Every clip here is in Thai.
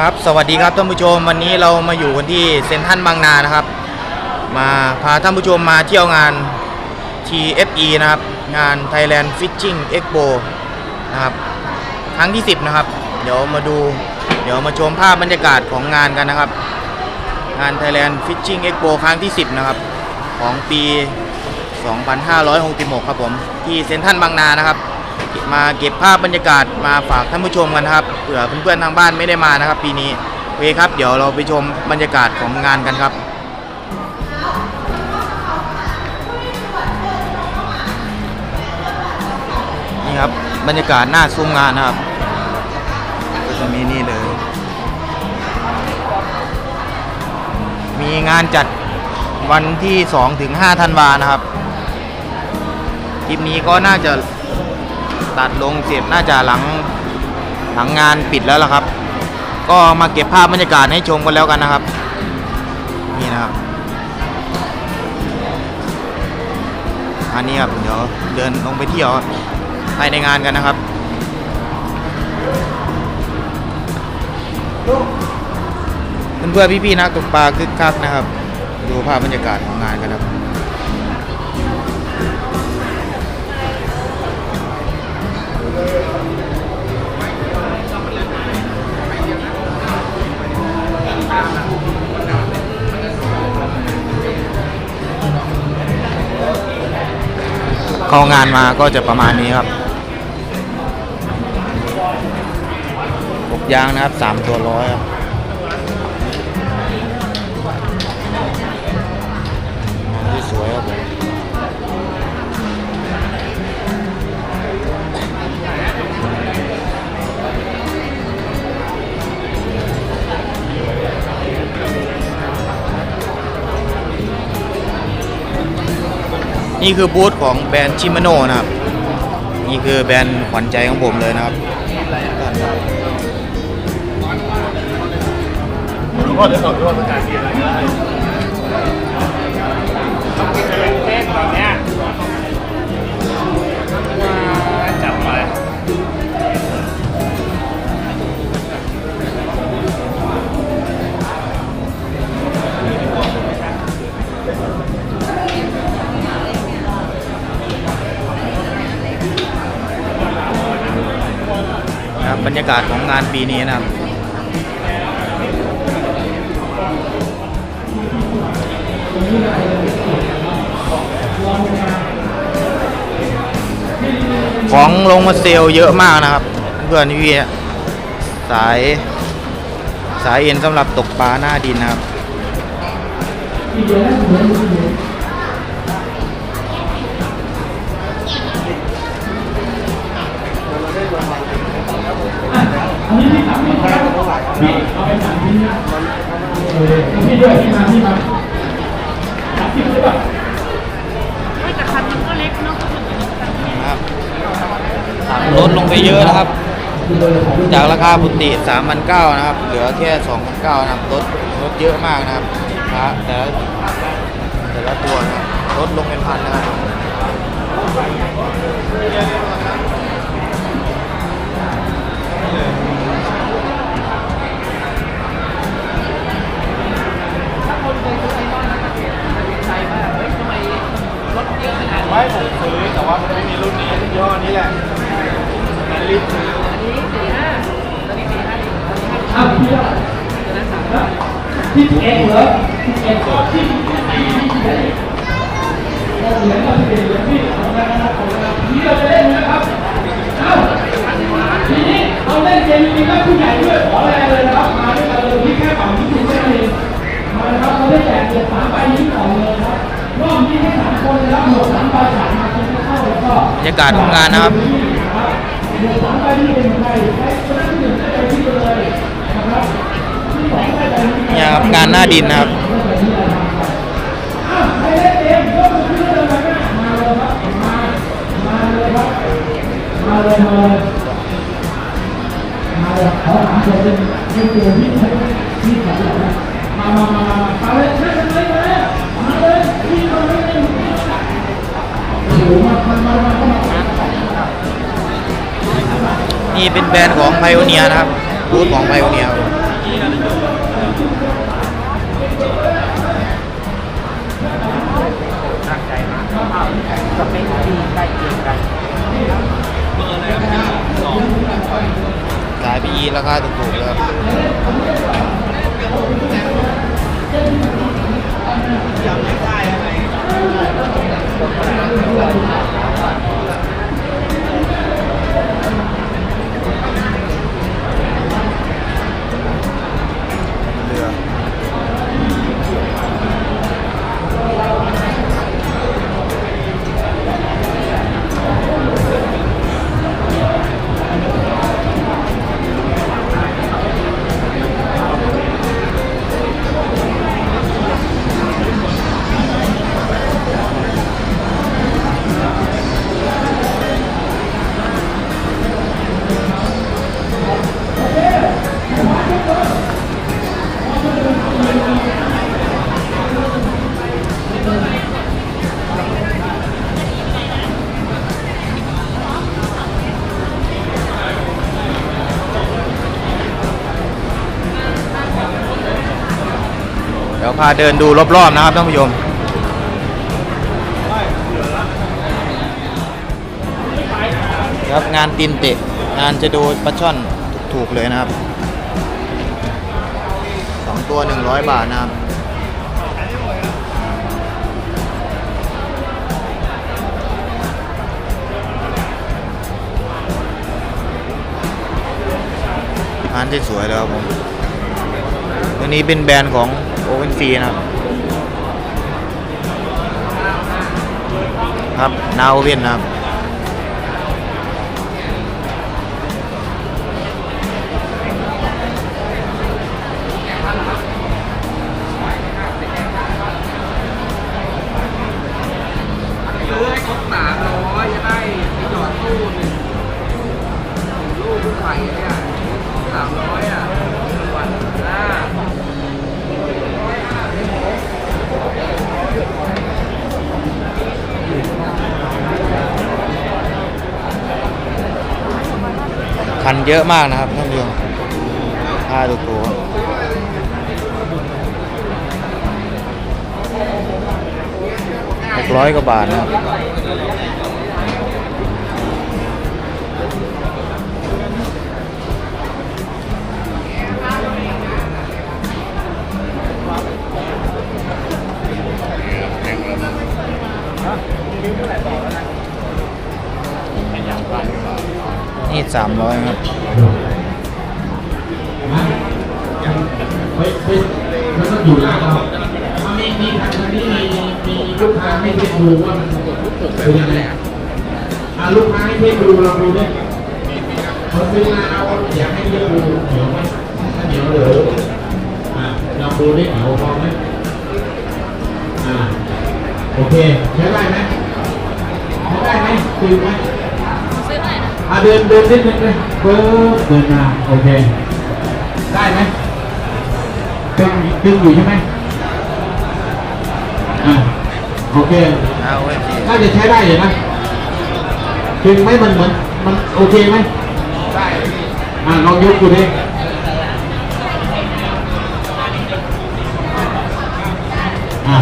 ครับสวัสดีครับท่านผู้ชมวันนี้เรามาอยู่กันที่เซ็นทรัลบางนานะครับ มาพาท่านผู้ชมมาเที่ยวงาน TFE นะครับ งาน Thailand Fishing Expo นะครับครั้งที่ 10 นะครับ เดี๋ยวมาดูเดี๋ยวมาชมภาพบรรยากาศของงานกันนะครับ งาน Thailand Fishing Expo ครั้งที่ 10 นะครับ ของปี 2566 ครับผม ที่เซ็นทรัลบางนานะครับ มาเก็บภาพบรรยากาศมาฝากท่านผู้ชมกันนะครับเผื่อเพื่อนๆทางบ้านไม่ได้มานะครับ ปีนี้โอเคครับ เดี๋ยวเราไปชมบรรยากาศของงานกันครับนี่ครับบรรยากาศหน้าซุ้มงานนะครับก็จะมีนี่เลย มีงานจัดวันที่ 2 ถึง 5 ธันวานะครับ คลิปนี้ก็น่าจะ ตัดลงเสียบน่าจะหลังหลังงานปิดแล้วล่ะครับ ก็มาเก็บภาพบรรยากาศให้ชมกันแล้วกันนะครับ นี่นะครับ อันนี้ครับเดี๋ยวเดินลงไปเที่ยวภายในงานกันนะครับเพื่อนๆพี่ๆนักตกปลาคึกคักนะครับ ดูภาพบรรยากาศของงานกันครับ เข้างานมาก็จะประมาณนี้ครับปกยางนะครับสามตัวร้อยครับ นี่คือบูธของแบรนด์ชิมาโนนะครับ นี่คือแบรนด์ขวัญใจของผมเลยนะครับก็เดี๋ยวเราดูว่ากาษาจีนอะไรก็ได้ บรรยากาศของงานปีนี้นะครับของลงมาเซลเยอะมากนะครับ เพื่อนพี่สายสายเอ็นสำหรับตกปลาหน้าดินนะครับ พี่เอาไปสามพี่นะพี่ด้วยพี่มาพี่มาสามพี่ใช่ปะไม่แต่คันมันก็เล็กเนาะครับลดลงไปเยอะนะครับ จากราคาปุติสามพันเก้านะครับ เหลือแค่สองพันเก้านะครับลดลดเยอะมากนะครับแต่ละแต่ละตัวนะครับลดลงเป็นพันนะครับับงานหน้าดินนะครับนี่เป็นแบรนด์ของไพโอเนียนะครับ รูทของไพโอเนีย ตัวที่ที่ขอเลยนะมามามามามาเลยเล่นเลยมาเลยมาเลยที่เขาเล่นเล่นโอ้โหมามามามามานี่เป็นแบรนด์ของไพโอเนียนะครับบูธของไพโอเนียครับขายพีราคาถูกๆเลยครับ พาเดินดูรอบๆนะครับท่านผู้ชมครับงานตีนเตะงานจะดูปลาช่อนถูกๆเลยนะครับสองตัว 100 บาทนะครับงานที่สวยเลยครับผมตัวนี้เป็นแบรนด์ของ โอเ n นฟรีนะครับ ครับ นาโอเว่นนะครับ เยอะมากนะครับท่านผู้ชมค่าถูกๆหกร้อยกว่าบาทนะครับนี่สามร้อยครับ เฮ้ยมันต้องอยู่ร้านเรามันมีมีทางนี้มีมีลูกค้าให้เทสดูว่ามันเป็นยังไงอะลูกค้าให้เทสดูเราดูเนี่ยเขาซื้อมาเอาอยากให้เทสดูเหนียวไหมถ้าเหนียวเหลืออะลองดูดิเหนียวพอไหมอ่าโอเคใช้ได้ไหมใช้ได้ไหมซื้อไหมซื้อไหร่นะอะเดินเดินนิดนึงเลยเพิ่มเดินมาโอเคได้ไหม ตึงตึงอยู่ใช่ไหมอ่าโอเคเอาไว้ทีน่าจะใช้ได้อยู่นะตึงไหมมันเหมือนมันโอเคไหมได้อ่าลองยกดูดิอ่า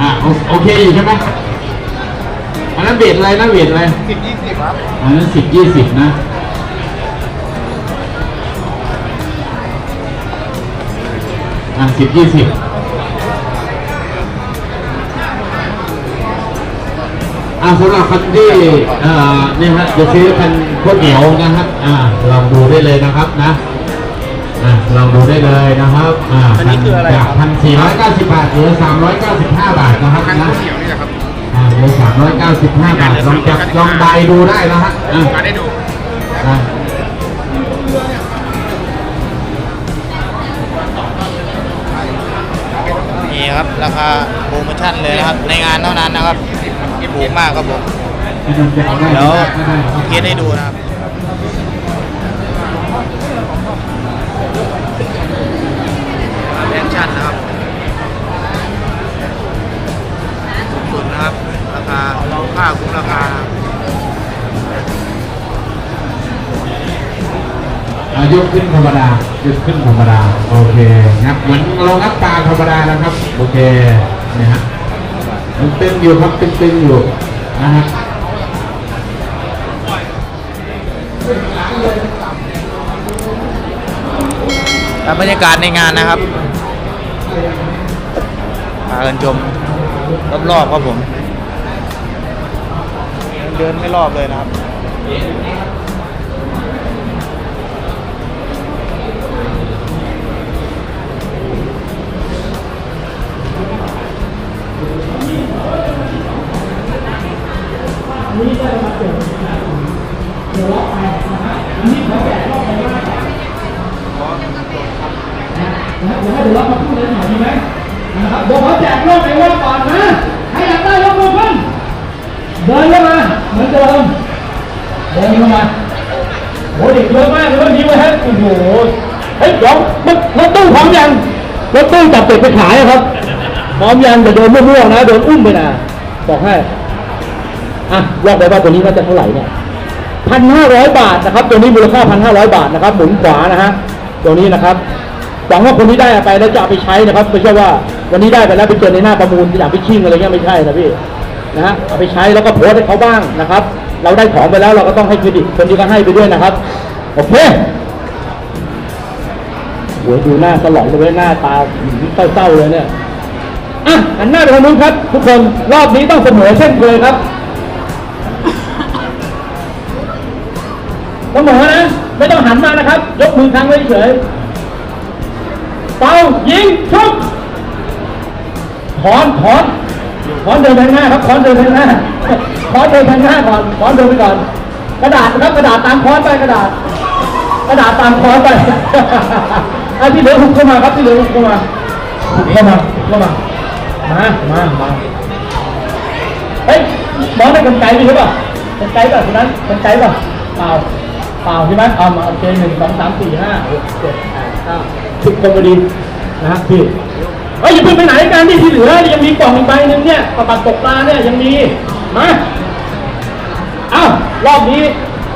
อ่าโอโอเคอยู่ใช่ไหมอั นนั้นเบียดอะไรนะเบียดอะไรสิบยี่สิบครับอันนั้นสิบยี่สิบนะอะสิบยี่สิบอะสำหรับคนที่เอ่อเนี่ยฮะจะซื้อเป็นข้าวเหนียวนะครับอ่าลองดูได้เลยนะครับนะอ่าลองดูได้เลยนะครับอ่าอันนี้คืออะไรคจารักบ พันสี่ร้อยเก้าสิบบาทเหลือสามร้อยเก้าสิบห้าบาทนะครับคันนะ ข้าวเหนียวนี่แหละครับอ่าเห ลือสามร้อยเก้าสิบห้าบาท ลองจับลองใบดูได้นะฮะอะมาได้ดูอะนี่ครับราคาโปรโมชั่นเลยนะครับ ในงานเท่านั้นนะครับถูกมากครับผมไม่ต้องจะเอาได้เดี๋ยวไม่ได้ครับ เทสให้ดูนะครับ ค่าคุ้มราคาอะยกขึ้นธรรมดายกขึ้นธรรมดา โอเคงับเหมือนเรางับปลาธรรมดานะครับ โอเคเนี่ยฮะมันเตึงอยู่ครับเตึงๆอยู่นะฮะแล้วบรรยากาศในงานนะครับพากันชมรอบๆครับผม เดินไม่รอบเลยนะครับ นะครับเดี๋ยวเขาแจกโลกในรอบก่อนนะใครอยากได้ยกมือขึ้นเดินเข้ามา มือนเดิมเดินเข้ามาโอ้เด็กเยอะมากเลยวันนี้เว้ยฮะโอ้โหเฮ้ยเดี๋ยวรถตู้พร้อมยังรถตู้จับเป็ดไปขายอะครับพร้อมยังแต่โดนมั่วๆนะโดนอุ้มไปนะบอกให้อะลอกไปว่าตัวนี้น่าจะเท่าไหร่เนี่ยพันห้าร้อยบาทนะครับ ตัวนี้มูลค่าพันห้าร้อยบาทนะครับ หมุนขวานะฮะตัวนี้นะครับหวังว่าคนที่ได้ไปแล้วจะเอาไปใช้นะครับไม่ใช่ว่าวันนี้ได้ไปแล้วไปเจอในหน้าประมูลอยากไปชิ่งอะไรเงี้ยไม่ใช่นะพี่ นะฮะเอาไปใช้แล้วก็โพสให้เขาบ้างนะครับ เราได้ของไปแล้วเราก็ต้องให้เครดิตคนที่เขาให้ไปด้วยนะครับ โอเคโหดูหน้าสลอนเลยหน้าตาเศร้าๆเลยเนี่ยอะหันหน้าไปทางนู้นครับ ทุกคนรอบนี้ต้องเสมอเช่นเคยครับเสมอนะไม่ต้องหันมานะครับ ยกมือค้างไว้เฉยเป่ายิงชุบถอนถอน ถอนเดินไปข้างหน้าครับถอนเดินไปข้างหน้าถอนเดินไปข้างหน้าก่อนถอนเดินไปก่อน กระดาษนะครับกระดาษตามค้อนไปกระดาษ กระดาษตามค้อนไปอันที่เหลือหุบเข้ามาครับที่เหลือหุบเข้ามาหุบเข้ามาเข้ามามามามาเฮ้ยมองได้กันไกลไหมครับกันไกลป่ะคนนั้นกันไกลป่ะเปล่าเปล่าใช่ไหมเอามาโอเคหนึ่งสองสามสี่ห้าหกเจ็ดแปดเก้าสิบคนพอดีนะฮะพี่ เฮ้ยอย่าเพิ่งไปไหนกันที่ที่เหลือยังมีกล่องอีกใบหนึ่งเนี่ยประปัดตกปลาเนี่ยยังมีมาเอ้ารอบนี้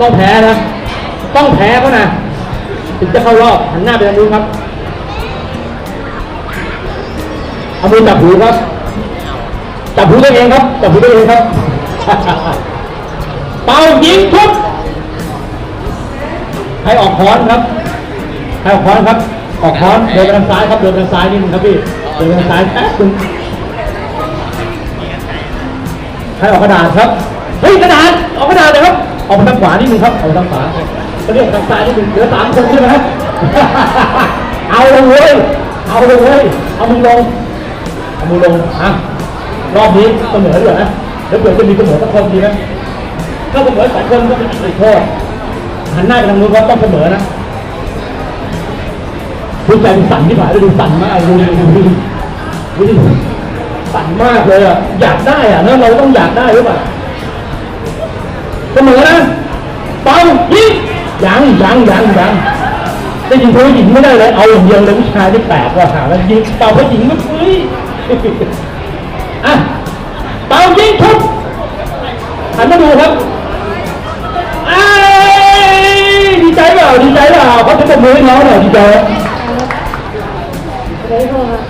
ต้องแพ้นะต้องแพ้เขานะถึงจะเข้ารอบหันหน้าไปทางนู้นครับเอามือจับหูครับจับหูตัวเองครับจับหูตัวเองครับ เป่ายิงทุบให้ออกค้อนครับให้ออกค้อนครับออกค้อนเดินไปทางซ้ายครับเดินไปทางซ้ายนิดนึงครับพี่ เดินไปทายแป๊บนึงให้ออกกระดาษครับ เฮ้ยกระดาษออกกระดาษเลยครับ ออกไปทางขวานิดนึงครับออกไปทางขวาก็เรียกทางซ้ายนิดนึงเหลือสามคนใช่ไหมครับเอาเลยเว้ยเอาเลยเว้ยเอามือลงเอามือลงอะรอบนี้เสมอด้วยนะเดี๋ยวเผื่อจะมีเสมอสักคนดีไหมถ้าเสมอสองคนก็เป็นอีกโทษหันหน้าไปทางนู้นก็ต้องเสมอนะ ดูใจมันสั่นที่ผ่านดูสั่นมากดูดิดูดิดูดิสั่นมากเลยอะอยากได้อะแล้วเราต้องอยากได้หรือเปล่าเสมอนะเปายิงยังยังยังยังได้ยิงผู้หญิงไม่ได้เลยเอาอย่างเดียวเลยผู้ชายที่แปลกว่าหาแล้วยิงเป่าผู้หญิงไม่เฮ้ยอะเป่ายิงทุบหันมาดูครับไอ้ดีใจเปล่าดีใจเปล่าเขาจะตบมือให้น้องหน่อยดีใจ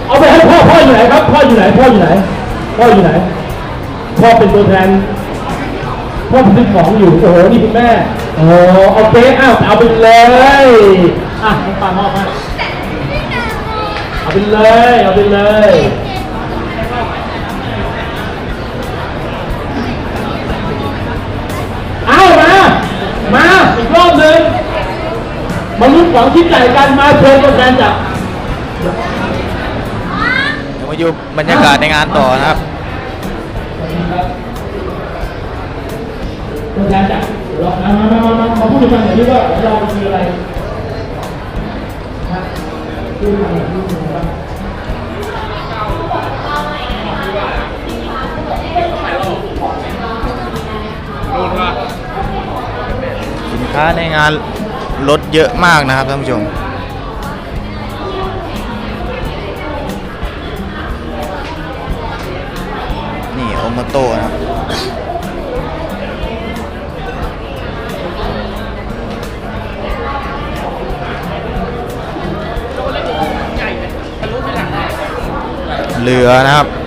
เอาไปให้พ่อพ่ออยู่ไหนครับ พ่ออยู่ไหน พ่ออยู่ไหน พ่ออยู่ไหน พ่อเป็นตัวแทน พ่อซื้อของอยู่ โอ้โห นี่คุณแม่ โอ้โอเคอ้าวเอาไปเลย อะน้องปามอบให้เอาไปเลย เอาไปเลยเอามา มา อีกรอบหนึ่งมาลุ้นของชิ้นใหญ่กัน มาเชิญตัวแทนจาก มาอยู่บรรยากาศในงานต่อนะครับตัวแทนจากเรามามามามามาพูดกันหน่อยดิว่าเราคืออะไรนะพูดกันหน่อยพูดกันหน่อยสินค้าในงานลดเยอะมากนะครับท่านผู้ชม โอมาโต้นะครับเหลือนะครับ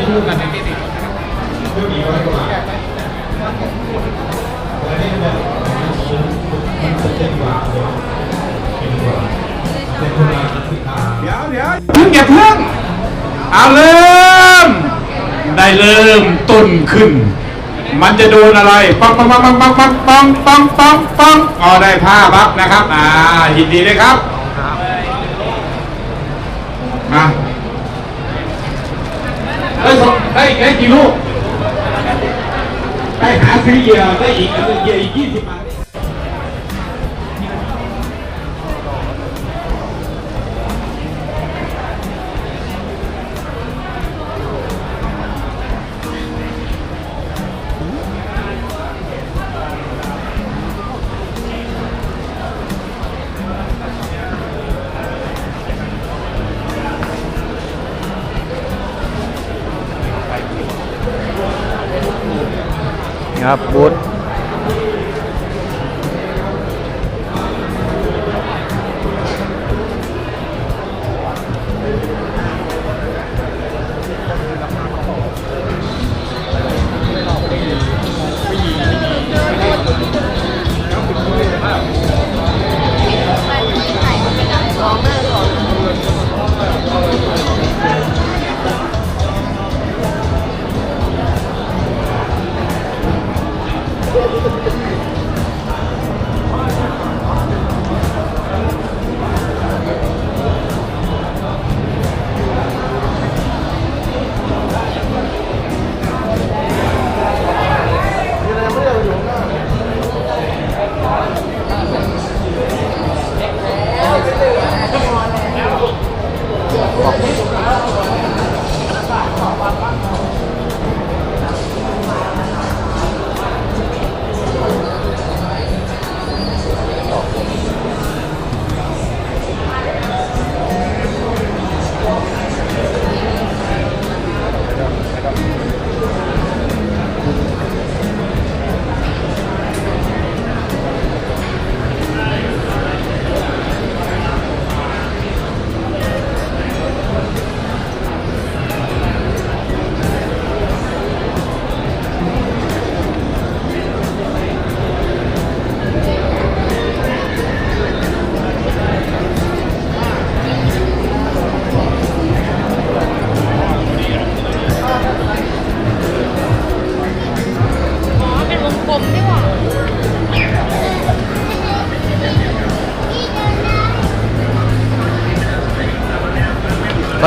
แป๊บนึงกันในที่ติดเดี๋ยวเดี๋ยวเพิ่งอย่าเพิ่งเอาเริ่ม ได้เริ่มต้นขึ้น มันจะโดนอะไรปังปังปังปังปังปังปังปังปังปังอ๋อได้ผ้าปั๊บนะครับ อ่ายินดีเลยครับมา ได้สองได้ได้กี่ลูก ได้หาซื้อเหยื่อได้อีกเหยื่ออีกยี่สิบบาท นี่ครับบูธ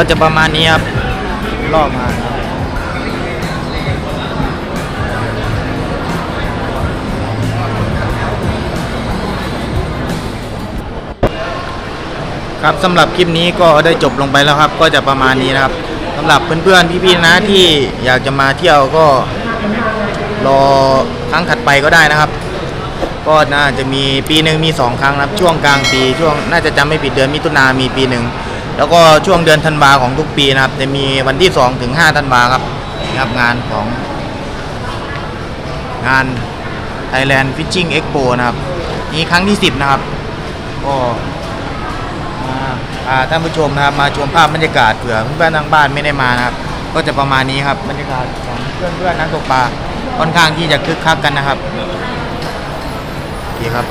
ก็จะประมาณนี้ครับรอบงาครับครับสำหรับคลิปนี้ก็ได้จบลงไปแล้วครับ ก็จะประมาณนี้นะครับสำหรับเพื่อนๆพี่ๆนะที่อยากจะมาเที่ยวก็รอครั้งถัดไปก็ได้นะครับ ก็น่าจะมีปีหนึ่งมีสองครั้งนะครับ ช่วงกลางปีช่วงน่าจะจำไม่ผิดเดือนมิถุนามีปีหนึ่ง แล้วก็ช่วงเดือนธันวาของทุกปีนะครับ จะมีวันที่ 2 ถึง5ธันวาครับครับงานของ งาน Thailand Fishing Expo นะครับ นี่ครั้งที่ 10 นะครับ ก็มาพาท่านผู้ชมนะครับ มาชมภาพบรรยากาศเผื่อเพื่อนๆทางบ้านไม่ได้มานะครับ ก็จะประมาณนี้ครับบรรยากาศของเพื่อนๆนักตกปลาค่อนข้างที่จะคึกคักกันนะครับโอเคครับ